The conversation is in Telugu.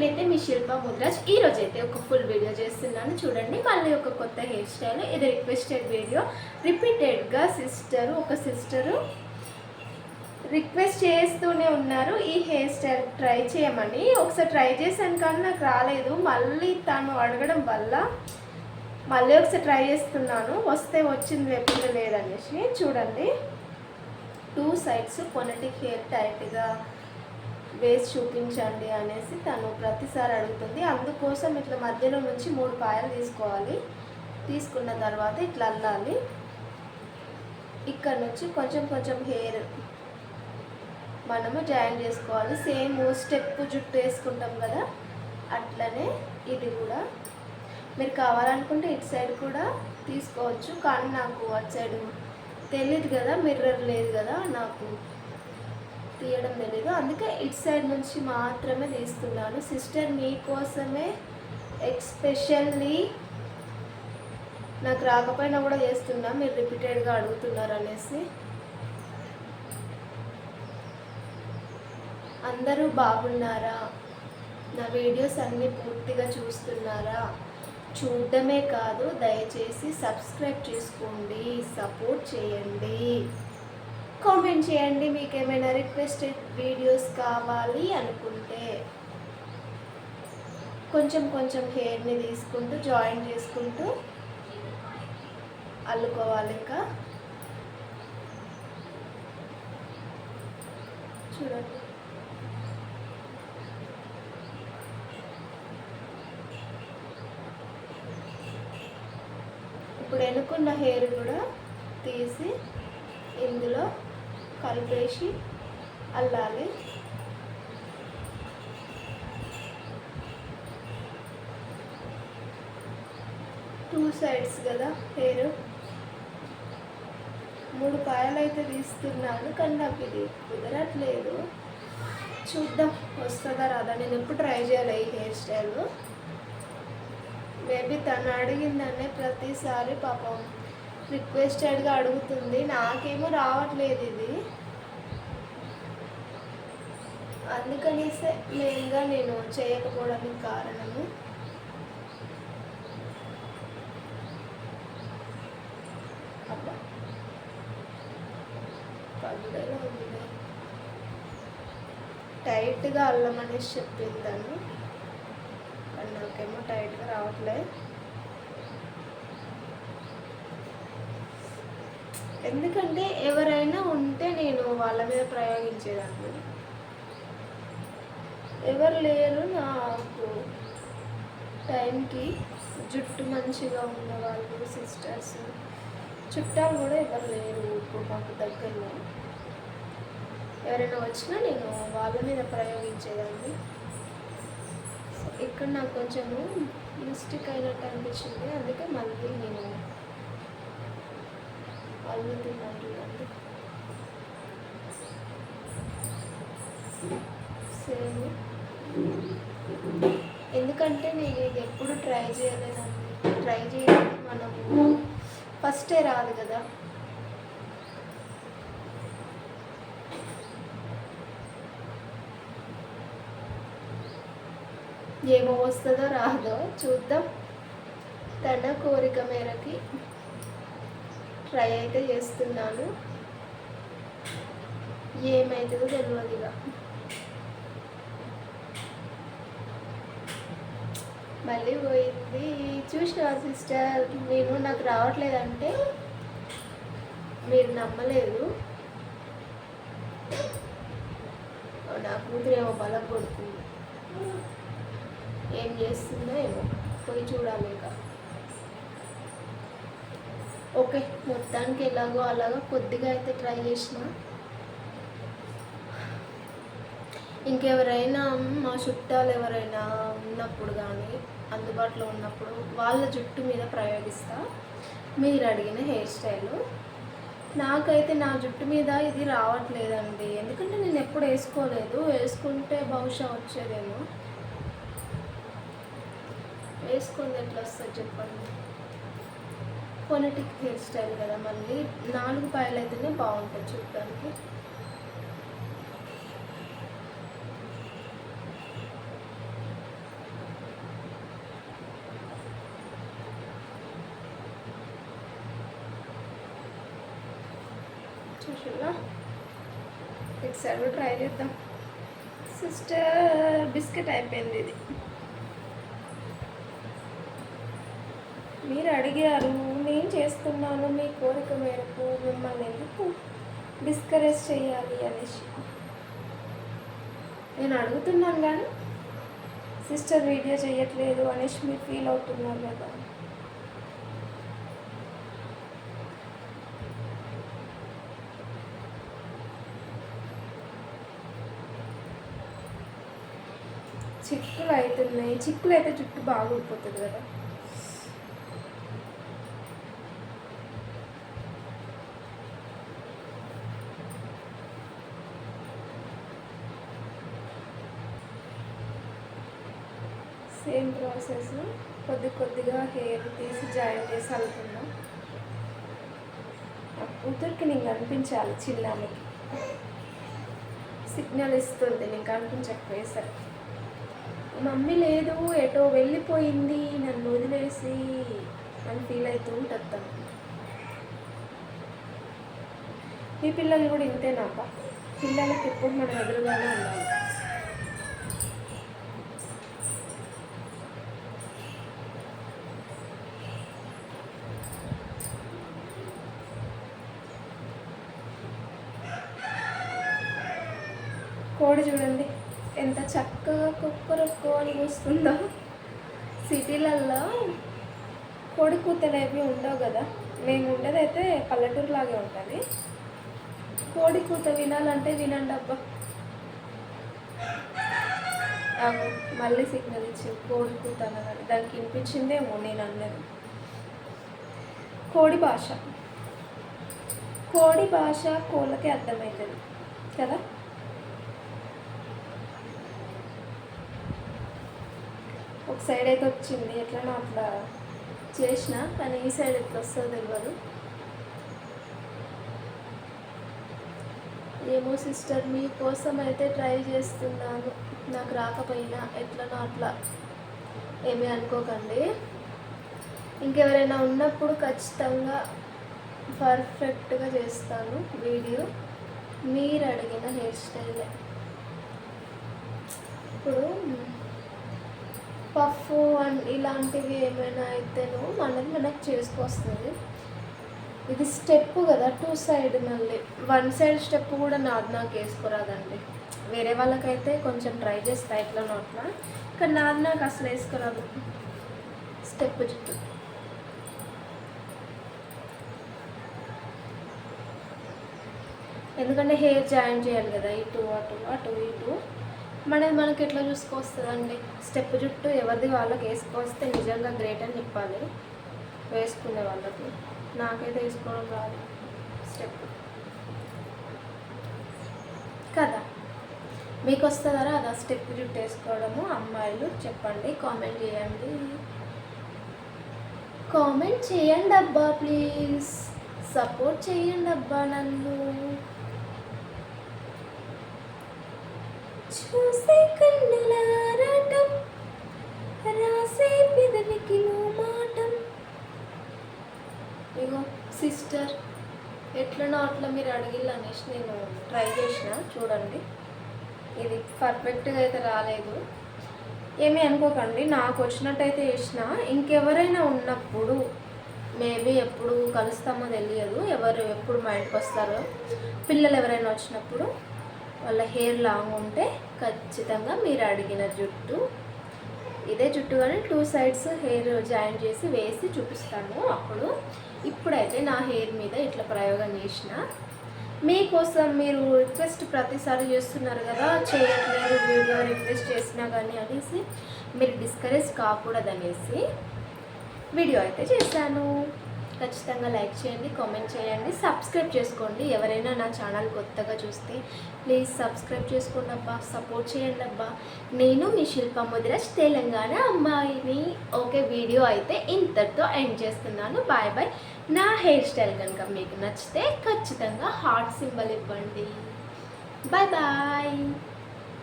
నేనైతే మీ శిల్ప ముద్రాజ్ ఈ రోజు అయితే ఒక ఫుల్ వీడియో చేస్తున్నాను. చూడండి మళ్ళీ ఒక కొత్త హెయిర్ స్టైల్ ఇది రిక్వెస్టెడ్ వీడియో రిపీటెడ్గా సిస్టరు ఒక సిస్టరు రిక్వెస్ట్ చేస్తూనే ఉన్నారు. ఈ హెయిర్ స్టైల్ ట్రై చేయమని. ఒకసారి ట్రై చేశాను కానీ నాకు రాలేదు. మళ్ళీ తను అడగడం వల్ల మళ్ళీ ఒకసారి ట్రై చేస్తున్నాను. వస్తే వచ్చింది లేకుండా లేదనేసి. చూడండి టూ సైడ్స్ పొనటిక్ హెయిర్ టైట్గా వేసి చూపించండి అనేసి తను ప్రతిసారి అడుగుతుంది. అందుకోసం ఇట్లా మధ్యలో నుంచి మూడు పాయలు తీసుకోవాలి. తీసుకున్న తర్వాత ఇట్లా అల్లాలి ఇక్కడ నుంచి కొంచెం కొంచెం హెయిర్ మనము జాయిన్ చేసుకోవాలి. సేమ్ స్టెప్ జుట్టు వేసుకుంటాం కదా అట్లనే ఇది కూడా. మీరు కావాలనుకుంటే ఇటు సైడ్ కూడా తీసుకోవచ్చు. కానీ నాకు అటు సైడ్ తెలియదు కదా మిర్రర్ లేదు కదా నాకు. తీయడం లేదు అందుకే ఇట్ సైడ్ నుంచి మాత్రమే తీస్తున్నాను. సిస్టర్ మీకోసమే ఎక్స్పెషల్లీ నాకు రాకపోయినా కూడా చేస్తున్నా. మీరు రిపీటెడ్గా అడుగుతున్నారు అనేసి. అందరూ బాగున్నారా? నా వీడియోస్ అన్నీ పూర్తిగా చూస్తున్నారా? చూడడమే కాదు దయచేసి సబ్స్క్రైబ్ చేసుకోండి సపోర్ట్ చేయండి. కామెంట్ చేయండి మీకు ఏమైనా రిక్వెస్టెడ్ వీడియోస్ కావాలి అనుకుంటే. కొంచెం కొంచెం హెయిర్ని తీసుకుంటూ జాయిన్ చేసుకుంటూ అల్లుకోవాలి ఇంకా. చూడండి. ఇప్పుడు ఎన్నుకున్న హెయిర్ కూడా తీసి ఇందులో కలిపేసి అల్లాలి. టూ సైడ్స్ కదా హెయిర్ మూడు పాయలు అయితే తీస్తున్నాను కానీ నాకు ఇది కుదరట్లేదు. చూద్దాం వస్తుందా రాదా? నేను ఎప్పుడు ట్రై చేయాలి ఈ హెయిర్ స్టైల్ మేబీ తను అడిగిందనే ప్రతిసారి పాపం రిక్వెస్టెడ్గా అడుగుతుంది. నాకేమో రావట్లేదు ఇది. అందుకనేసే మెయిన్గా నేను చేయకపోవడానికి కారణము. అబ్బా. పగుడలో ఉంది. టైట్గా అల్లమనేసి చెప్పింది తను కానీ నాకేమో టైట్గా రావట్లేదు ఎందుకంటే ఎవరైనా ఉంటే నేను వాళ్ళ మీద ప్రయోగించేదాన్ని. ఎవరు లేరు నాకు టైంకి. జుట్టు మంచిగా ఉన్న వాళ్ళు సిస్టర్స్. చుట్టాలు కూడా ఎవరు లేరు ఇప్పుడు మాకు దగ్గరలో. ఎవరైనా వచ్చినా నేను వాళ్ళ మీద ప్రయోగించేదాన్ని. ఇక్కడ నాకు కొంచెము మిస్టేక్ అయినట్టు అనిపించింది. అందుకే మళ్ళీ నేను అల్లుతున్నారు చూడండి సేమ్ ఎందుకంటే నేను ఇది ఎప్పుడు ట్రై చేయలేదండి. ట్రై చేయాలి మనము ఫస్టే రాదు కదా. ఏమో వస్తుందో రాదో చూద్దాం. తన కోరిక మేరకి ట్రై అయితే చేస్తున్నాను. ఏమైతుందో తెలియదు ఇక మళ్ళీ పోయింది. చూసిన సిస్టర్? నేను నాకు రావట్లేదంటే మీరు నమ్మలేదు. నా కూతురు ఏమో బలం కొడుతుంది ఏం చేస్తుందో ఏమో. పోయి చూడాలి ఇక. ఓకే మొత్తానికి ఎలాగో అలాగో కొద్దిగా అయితే ట్రై చేసిన. ఇంకెవరైనా మా చుట్టాలు ఎవరైనా ఉన్నప్పుడు కానీ అందుబాటులో ఉన్నప్పుడు వాళ్ళ జుట్టు మీద ప్రయోగిస్తా. మీరు అడిగిన హెయిర్ స్టైల్. నాకైతే నా జుట్టు మీద ఇది రావట్లేదండి. ఎందుకంటే నేను ఎప్పుడు వేసుకోలేదు. వేసుకుంటే బహుశా వచ్చేదేమో. వేసుకుంది ఎట్లా వస్తుంది చెప్పండి? పొనటిక్ హెయిర్ స్టైల్ కదా మళ్ళీ నాలుగు పాయలు అయితేనే బాగుంటుంది చూడటానికి. చూసులా ఒకసారి ట్రై చేద్దాం. సిస్టర్ బిస్కెట్ అయిపోయింది ఇది. మీరు అడిగారు నేను చేస్తున్నాను మీ కోరిక మేరకు మిమ్మల్ని ఎందుకు డిస్కరేజ్ చేయాలి? అనేసి. నేను అడుగుతున్నాను కానీ సిస్టర్ వీడియో చేయట్లేదు అనేసి మీరు ఫీల్ అవుతున్నారు కదా. చిక్కులు అవుతున్నాయి చిక్కులు అయితే జుట్టు బాగా ఊడిపోతుంది కదా. సేమ్ ప్రాసెస్ కొద్ది కొద్దిగా హెయిర్ తీసి జాయిన్ చేసి అల్లుతున్నాం. ఆ కూతురికి నీకు కనిపించాలి చిల్లానికి. సిగ్నల్ ఇస్తుంది నీకు కనిపించకపోయేసరికి. మమ్మీ లేదు ఎటో వెళ్ళిపోయింది నన్ను వదిలేసి అని ఫీల్ అవుతూ ఉంటుంది తను. మీ పిల్లలు కూడా ఇంతేనాపా పిల్లలకి ఎప్పుడు మనం ఎదురుగానే ఉండాలి. కోడి చూడండి. ఎంత చక్కగా కుక్కరు అని కూస్తుందో. సిటీలల్లో కోడి కూతలు ఏవి ఉండవు కదా. మేము ఉండేదైతే పల్లెటూరు లాగే ఉంటుంది. కోడి కూత వినాలంటే వినండి అబ్బా. అవును, మళ్ళీ సిగ్నల్ ఇచ్చి కోడి కూత అన్నది దానికి వినిపించిందేమో నేను అన్నది. కోడి భాష. కోడి భాష కోళ్ళకే అర్థమవుతుంది కదా? ఒక సైడ్ అయితే వచ్చింది ఎట్లనో అట్లా చేసిన కానీ ఈ సైడ్ ఎట్లా వస్తుందో తెలియదు ఏమో సిస్టర్ మీకోసం అయితే ట్రై చేస్తున్నాను నాకు రాకపోయినా ఎట్లనో అట్లా. ఏమీ అనుకోకండి. ఇంకెవరైనా ఉన్నప్పుడు ఖచ్చితంగా పర్ఫెక్ట్గా చేస్తాను వీడియో. మీరు అడిగిన హెయిర్ స్టైలే ఇప్పుడు పఫ్ అండ్ ఇలాంటివి ఏమైనా అయితేనో మనది మనకు చేసుకొస్తుంది. ఇది స్టెప్ కదా టూ సైడ్ మళ్ళీ. వన్ సైడ్ స్టెప్ కూడా నాది నాకు వేసుకోరాదండి. వేరే వాళ్ళకైతే కొంచెం ట్రై చేస్తా ఇట్లా నోట్లా కానీ నాది నాకు అసలు వేసుకోరాదు. స్టెప్ చుట్టూ. ఎందుకంటే హెయిర్ జాయిన్ చేయాలి కదా ఇటు అటు అటు ఇటు. మనది మనకి ఎట్లా చూసుకొస్తుందండి? స్టెప్ జుట్టు ఎవరిది వాళ్ళకి వేసుకొస్తే నిజంగా గ్రేట్ అని చెప్పాలి. వేసుకునే వాళ్ళకి. నాకైతే వేసుకోవడం రాదు. స్టెప్ కదా? మీకు వస్తుందా అదా స్టెప్ జుట్టు వేసుకోవడము? అమ్మాయిలు చెప్పండి కామెంట్ చేయండి. కామెంట్ చేయండి అబ్బా ప్లీజ్ సపోర్ట్ చేయండి అబ్బా నన్ను. చూసే కన్నులారాటం రాసే పెదవికి మాటం ఇగో సిస్టర్ ఎట్లనో అట్లా మీరు అడిగిల్లు అనేసి నేను ట్రై చేసిన చూడండి. ఇది పర్ఫెక్ట్గా అయితే రాలేదు. ఏమీ అనుకోకండి నాకు వచ్చినట్టయితే చేసిన ఇంకెవరైనా ఉన్నప్పుడు మేబీ ఎప్పుడు కలుస్తామో తెలియదు ఎవరు ఎప్పుడు మా ఇంటికి వస్తారో పిల్లలు ఎవరైనా వచ్చినప్పుడు వాళ్ళ హెయిర్ లాంగ్ ఉంటే ఖచ్చితంగా మీరు అడిగిన జుట్టు. ఇదే జుట్టు కానీ టూ సైడ్స్ హెయిర్ జాయిన్ చేసి వేసి చూపిస్తాను అప్పుడు. ఇప్పుడైతే నా హెయిర్ మీద ఇట్లా ప్రయోగం చేసిన. మీకోసం మీరు రిక్వెస్ట్ ప్రతిసారి చేస్తున్నారు కదా చేయట్లేదు వీడియో రిక్వెస్ట్ చేసినా కానీ అనేసి మీరు డిస్కరేజ్ కాకూడదనేసి వీడియో అయితే చేశాను. ఖచ్చితంగా లైక్ చేయండి కామెంట్ చేయండి సబ్స్క్రైబ్ చేసుకోండి. ఎవరైనా నా ఛానల్ కొత్తగా చూస్తే ప్లీజ్ సబ్స్క్రైబ్ చేసుకోండి అబ్బా సపోర్ట్ చేయండి అబ్బా నేను మీ శిల్ప ముదిరాజ్ తెలంగాణ అమ్మాయిని. ఓకే వీడియో అయితే ఇంతటితో ఎండ్ చేస్తున్నాను. Bye bye. నా హెయిర్ స్టైల్ కనుక మీకు నచ్చితే ఖచ్చితంగా హార్ట్ సింబల్ ఇవ్వండి. Bye bye.